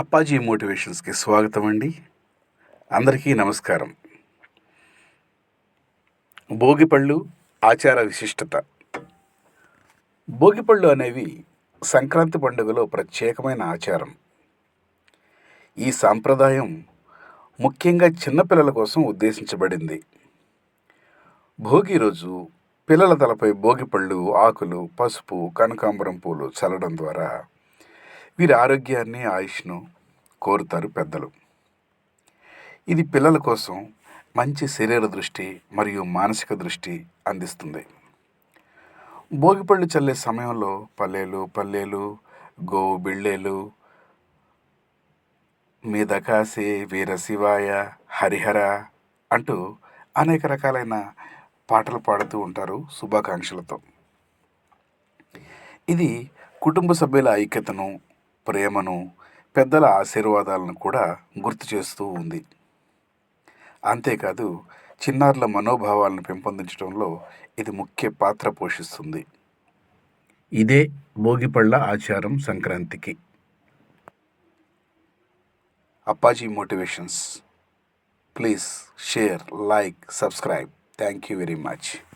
అప్పాజీ మోటివేషన్స్కి స్వాగతం అండి అందరికీ నమస్కారం. భోగిపళ్ళు ఆచార విశిష్టత. భోగిపళ్ళు అనేవి సంక్రాంతి పండుగలో ప్రత్యేకమైన ఆచారం. ఈ సాంప్రదాయం ముఖ్యంగా చిన్నపిల్లల కోసం ఉద్దేశించబడింది. భోగి రోజు పిల్లల తలపై భోగిపళ్ళు ఆకులు పసుపు కనకాంబరం పూలు చల్లడం ద్వారా వీరి ఆరోగ్యాన్ని ఆయుష్ను కోరుతారు పెద్దలు. ఇది పిల్లల కోసం మంచి శరీర దృష్టి మరియు మానసిక దృష్టి అందిస్తుంది. భోగిపళ్ళు చల్లే సమయంలో పల్లెలు పల్లెలు గోవు బిళ్ళేలు మీద కాసే వీర శివాయ హరిహర అంటూ అనేక రకాలైన పాటలు పాడుతూ ఉంటారు శుభాకాంక్షలతో. ఇది కుటుంబ సభ్యుల ఐక్యతను ప్రేమను పెద్దల ఆశీర్వాదాలను కూడా గుర్తు చేస్తూ ఉంది. అంతేకాదు చిన్నారుల మనోభావాలను పెంపొందించడంలో ఇది ముఖ్య పాత్ర పోషిస్తుంది. ఇదే భోగిపళ్ళ ఆచారం సంక్రాంతికి. Appaji motivations. Please share like subscribe. Thank you very much.